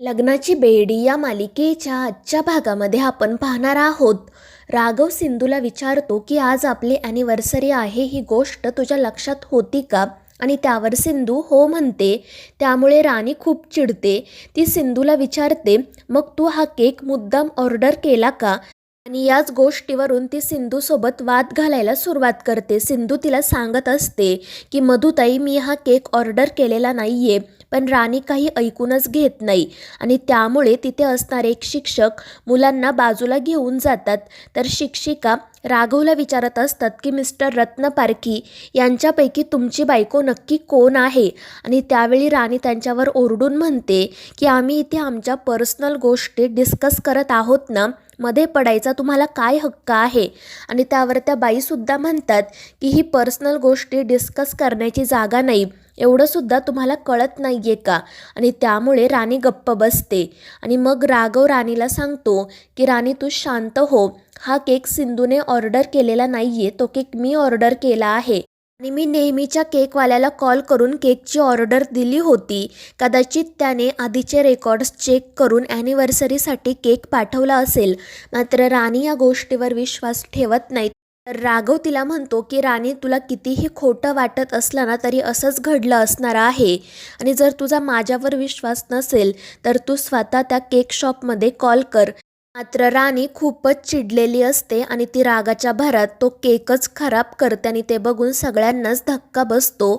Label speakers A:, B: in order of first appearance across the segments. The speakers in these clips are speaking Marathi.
A: लग्नाची बेडी या मालिकेच्या आजच्या भागामध्ये आपण पाहणार आहोत. राघव सिंधूला विचारतो की आज आपली ॲनिव्हर्सरी आहे ही गोष्ट तुझ्या लक्षात होती का? आणि त्यावर सिंधू हो म्हणते. त्यामुळे राणी खूप चिडते. ती सिंधूला विचारते मग तू हा केक मुद्दाम ऑर्डर केला का? आणि याच गोष्टीवरून ती सिंधूसोबत वाद घालायला सुरुवात करते. सिंधू तिला सांगत असते की मधुताई मी हा केक ऑर्डर केलेला नाही आहे पण राणी काही ऐकूनच घेत नाही. आणि त्यामुळे तिथे असणारे एक शिक्षक मुलांना बाजूला घेऊन जातात. तर शिक्षिका राघवला विचारत असतात की मिस्टर रत्न पारखी यांच्यापैकी तुमची बायको नक्की कोण आहे? आणि त्यावेळी राणी त्यांच्यावर ओरडून म्हणते की आम्ही इथे आमच्या पर्सनल गोष्टी डिस्कस करत आहोत ना मध्ये पडायचा तुम्हाला काय हक्क आहे? आणि त्यावर त्या बाईसुद्धा म्हणतात की ही पर्सनल गोष्टी डिस्कस करण्याची जागा नाही एवढंसुद्धा तुम्हाला कळत नाही आहे का? आणि त्यामुळे राणी गप्प बसते. आणि मग राघव राणीला सांगतो की राणी तू शांत हो हा केक सिंधूने ऑर्डर केलेला नाही आहे तो केक मी ऑर्डर केला आहे. आणि मी नेहमीच्या केकवाल्याला कॉल करून केकची ऑर्डर दिली होती. कदाचित त्याने आधीचे रेकॉर्ड्स चेक करून ॲनिव्हर्सरीसाठी केक पाठवला असेल. मात्र राणी या गोष्टीवर विश्वास ठेवत नाही तर राघव तिला म्हणतो की राणी तुला कितीही खोटं वाटत असलं ना तरी असंच घडलं असणार आहे. आणि जर तुझा माझ्यावर विश्वास नसेल तर तू स्वतः त्या केक शॉपमध्ये कॉल कर. मात्र राणी खूपच चिडलेली असते आणि ती रागाच्या भरात तो केकच खराब करते आणि ते बघून सगळ्यांनाच धक्का बसतो.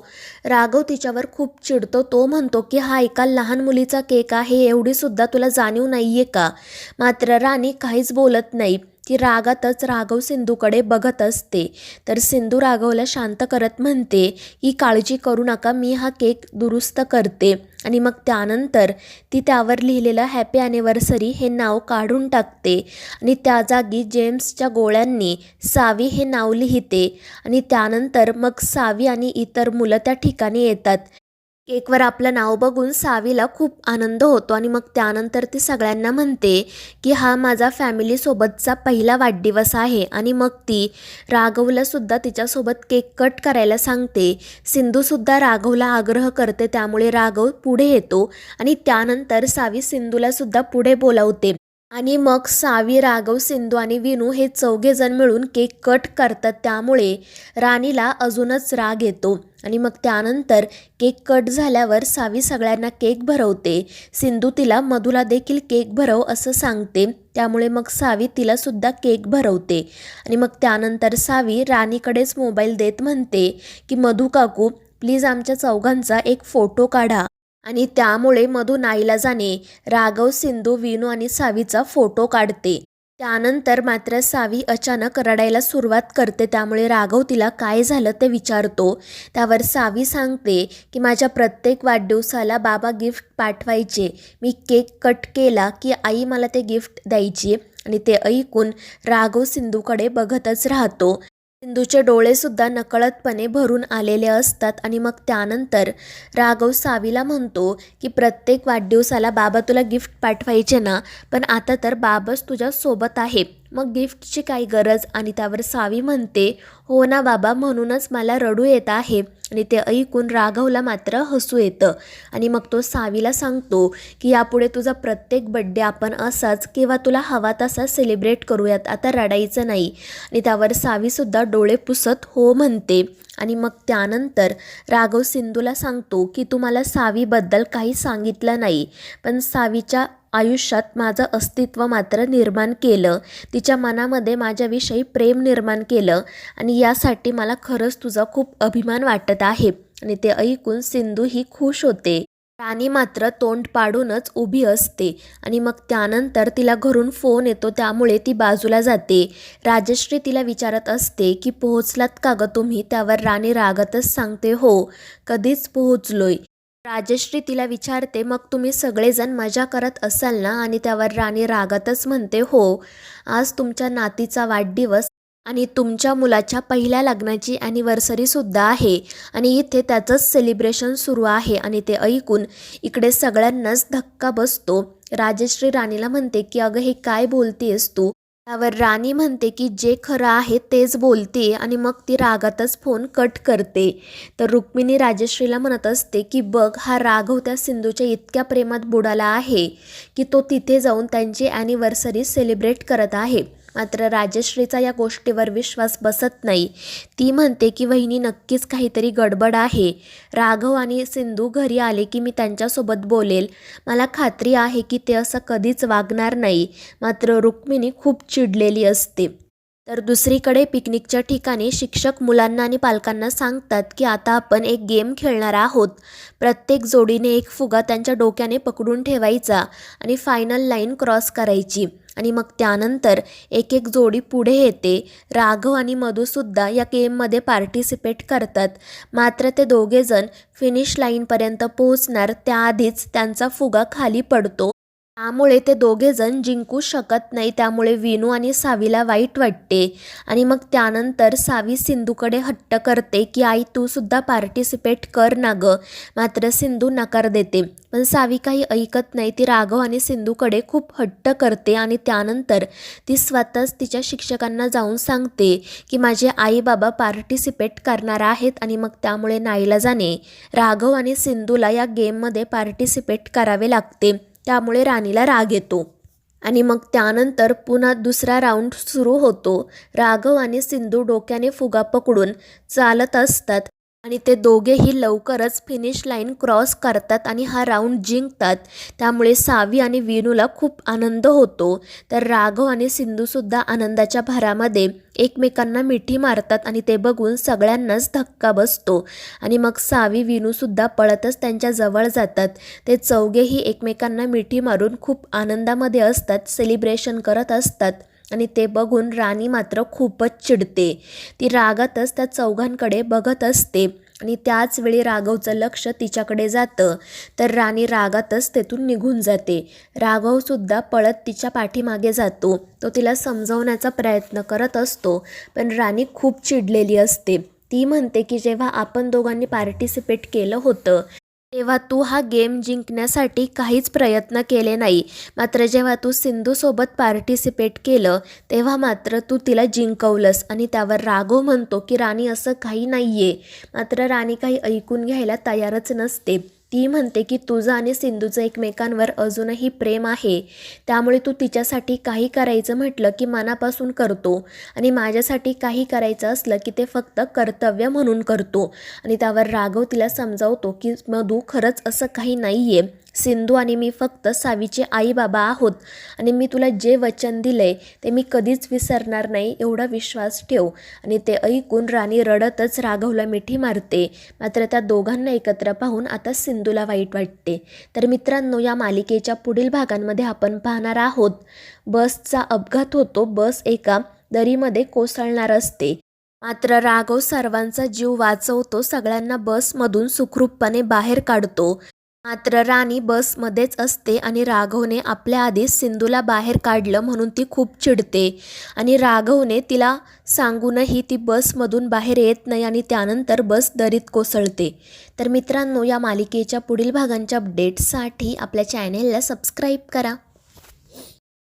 A: राघव तिच्यावर खूप चिडतो. तो म्हणतो की हा एका लहान मुलीचा केक आहे एवढीसुद्धा तुला जाणीव नाही आहे का? मात्र राणी काहीच बोलत नाही. ती रागातच राघव सिंधूकडे बघत असते. तर सिंधू राघवला शांत करत म्हणते की काळजी करू नका मी हा केक दुरुस्त करते. आणि मग त्यानंतर ती त्यावर लिहिलेलं हॅपी ॲनिव्हर्सरी हे नाव काढून टाकते. आणि त्या जागी जेम्सच्या गोळ्यांनी सावी हे नाव लिहिते. आणि त्यानंतर मग सावी आणि इतर मुलं त्या ठिकाणी येतात. केकवर आपलं नाव बघून सावीला खूप आनंद होतो आणि मग त्यानंतर ती सगळ्यांना म्हणते की हा माझा फॅमिलीसोबतचा पहिला वाढदिवस आहे. आणि मग ती राघवलासुद्धा तिच्यासोबत केक कट करायला सांगते. सिंधूसुद्धा राघवला आग्रह करते त्यामुळे राघव पुढे येतो आणि त्यानंतर सावी सिंधूलासुद्धा पुढे बोलावते. आणि मग सावी राघव सिंधू आणि विनू हे चौघेजण मिळून केक कट करतात. त्यामुळे राणीला अजूनच राग येतो आणि मग त्यानंतर केक कट झाल्यावर सावी सगळ्यांना केक भरवते. सिंधू तिला मधुला देखील केक भरव असं सांगते. त्यामुळे मग सावी तिलासुद्धा केक भरवते. आणि मग त्यानंतर सावी राणीकडेच मोबाईल देत म्हणते की मधू काकू प्लीज आमच्या चौघांचा एक फोटो काढा. आणि त्यामुळे मधू नाईलाजाने राघव सिंधू विनू आणि सावीचा फोटो काढते. त्यानंतर मात्र सावी अचानक रडायला सुरुवात करते त्यामुळे राघव तिला काय झालं ते विचारतो. त्यावर सावी सांगते की माझ्या प्रत्येक वाढदिवसाला बाबा गिफ्ट पाठवायचे. मी केक कट केला की आई मला ते गिफ्ट द्यायची आणि ते ऐकून राघव सिंधूकडे बघतच राहतो. सिंधूचे डोळेसुद्धा नकळतपणे भरून आलेले असतात आणि मग त्यानंतर राघव सावीला म्हणतो की प्रत्येक वाढदिवसाला बाबा तुला गिफ्ट पाठवायचे ना पण आता तर बाबाच तुझ्या सोबत आहे. मग गिफ्टची काही गरज आणि त्यावर सावी म्हणते हो ना बाबा म्हणूनच मला रडू येत आहे. आणि ते ऐकून राघवला मात्र हसू येतं. आणि मग तो सावीला सांगतो की यापुढे तुझा प्रत्येक बड्डे आपण असाच किंवा तुला हवा तसा सेलिब्रेट करूयात आता रडायचं नाही. आणि त्यावर सावीसुद्धा डोळे पुसत हो म्हणते. आणि मग त्यानंतर राघव सिंधूला सांगतो की तू मला सावीबद्दल काही सांगितलं नाही पण सावीच्या आयुष्यात माझं अस्तित्व मात्र निर्माण केलं. तिच्या मनामध्ये माझ्याविषयी प्रेम निर्माण केलं आणि यासाठी मला खरंच तुझा खूप अभिमान वाटत आहे आणि ते ऐकून सिंधू ही खुश होते. राणी मात्र तोंड पाडूनच उभी असते आणि मग त्यानंतर तिला घरून फोन येतो त्यामुळे ती बाजूला जाते. राजश्री तिला विचारत असते की पोहोचलात का गं तुम्ही? त्यावर राणी रागतच सांगते हो कधीच पोहोचलोय. राजश्री तिला विचारते मग तुम्ही सगळेजण मजा करत असाल ना आणि त्यावर राणी रागातच म्हणते हो आज तुमच्या नातीचा वाढदिवस आणि तुमच्या मुलाच्या पहिल्या लग्नाची ॲनिव्हर्सरीसुद्धा आहे आणि इथे त्याचंच सेलिब्रेशन सुरू आहे आणि ते ऐकून इकडे सगळ्यांनाच धक्का बसतो. राजश्री राणीला म्हणते की अगं हे काय बोलतेस तू? त्यावर राणी म्हणते की जे खरं आहे तेच बोलते आणि मग ती रागातच फोन कट करते. तर रुक्मिणी राजश्रीला म्हणत असते की बघ हा राघव त्या सिंधूच्या इतक्या प्रेमात बुडाला आहे की तो तिथे जाऊन त्यांची ॲनिव्हर्सरी सेलिब्रेट करत आहे. मात्र राजश्रीचा या गोष्टीवर विश्वास बसत नाही. ती म्हणते की वहिनी नक्कीच काहीतरी गडबड आहे. राघव आणि सिंधू घरी आले की मी त्यांच्यासोबत बोलेल. मला खात्री आहे की ते असं कधीच वागणार नाही. मात्र रुक्मिणी खूप चिडलेली असते. तर दुसरीकडे पिकनिकच्या ठिकाणी शिक्षक मुलांना आणि पालकांना सांगतात की आता आपण एक गेम खेळणार आहोत. प्रत्येक जोडीने एक फुगा त्यांच्या डोक्याने पकडून ठेवायचा आणि फायनल लाईन क्रॉस करायची. आणि मग त्यानंतर एक एक जोडी पुढे येते. राघव आणि मधुसुद्धा या गेममध्ये पार्टिसिपेट करतात. मात्र ते दोघेजण फिनिश लाईनपर्यंत पोहोचणार त्याआधीच त्यांचा फुगा खाली पडतो. त्यामुळे ते दोघेजण जिंकू शकत नाही. त्यामुळे विनू आणि सावीला वाईट वाटते. आणि मग त्यानंतर सावी सिंधूकडे हट्ट करते की आई तू सुद्धा पार्टिसिपेट कर ना गं. मात्र सिंधू नकार देते. पण सावी काही ऐकत नाही. ती राघव आणि सिंधूकडे खूप हट्ट करते आणि त्यानंतर ती स्वतःच तिच्या शिक्षकांना जाऊन सांगते की माझे आई बाबा पार्टिसिपेट करणार आहेत आणि मग त्यामुळे नाईला जाणे. राघव आणि सिंधूला या गेममध्ये पार्टिसिपेट करावे लागते. त्यामुळे राणीला राग येतो. आणि मग त्यानंतर पुन्हा दुसरा राऊंड सुरू होतो. राघव आणि सिंधू डोक्याने फुगा पकडून चालत असतात. आणि ते दोघेही लवकरच फिनिश लाईन क्रॉस करतात आणि हा राऊंड जिंकतात. त्यामुळे सावी आणि विनूला खूप आनंद होतो. तर राघव आणि सिंधूसुद्धा आनंदाच्या भरामध्ये एकमेकांना मिठी मारतात आणि ते बघून सगळ्यांनाच धक्का बसतो. आणि मग सावी विनूसुद्धा पळतच त्यांच्या जवळ जातात. ते चौघेही एकमेकांना मिठी मारून खूप आनंदामध्ये असतात सेलिब्रेशन करत असतात. आणि ते बघून राणी मात्र खूपच चिडते. ती रागातच त्या चौघांकडे बघत असते आणि त्याच वेळी राघवचं लक्ष तिच्याकडे जातं. तर राणी रागातच तेथून निघून जाते. राघवसुद्धा पळत तिच्या पाठीमागे जातो. तो तिला समजवण्याचा प्रयत्न करत असतो पण राणी खूप चिडलेली असते. ती म्हणते की जेव्हा आपण दोघांनी पार्टिसिपेट केलं होतं तेव्हा तू हा गेम जिंकण्यासाठी काहीच प्रयत्न केले नाही. मात्र जेव्हा तू सिंधूसोबत पार्टिसिपेट केलं तेव्हा मात्र तू तिला जिंकवलंस आणि त्यावर राघव म्हणतो की राणी असं काही नाही आहे मात्र राणी काही ऐकून घ्यायला तयारच नसते. ती म्हणते की तुझं आणि सिंधूचं एकमेकांवर अजूनही प्रेम आहे. त्यामुळे तू तिच्यासाठी काही करायचं म्हटलं की मनापासून करतो. आणि माझ्यासाठी काही करायचं असलं की ते फक्त कर्तव्य म्हणून करतो. आणि त्यावर राघव तिला समजावतो की मधू खरंच असं काही नाही आहे सिंधू आणि मी फक्त सावीचे आई बाबा आहोत. आणि मी तुला जे वचन दिले ते मी कधीच विसरणार नाही एवढा विश्वास ठेव. आणि ते ऐकून राणी रडतच राघवला मिठी मारते. मात्र त्या दोघांना एकत्र पाहून आता सिंधूला वाईट वाटते. तर मित्रांनो या मालिकेच्या पुढील भागांमध्ये आपण पाहणार आहोत. बसचा अपघात होतो बस एका दरीमध्ये कोसळणार असते. मात्र राघव सर्वांचा जीव वाचवतो सगळ्यांना बसमधून सुखरूपपणे बाहेर काढतो. मात्र राणी बसमध्येच असते आणि राघवने आपल्या आधीच सिंधूला बाहेर काढलं म्हणून ती खूप चिडते. आणि राघवने तिला सांगूनही ती बसमधून बाहेर येत नाही आणि त्यानंतर बस दरीत कोसळते. तर मित्रांनो या मालिकेच्या पुढील भागांच्या अपडेट्ससाठी आपल्या चॅनेलला सबस्क्राईब करा.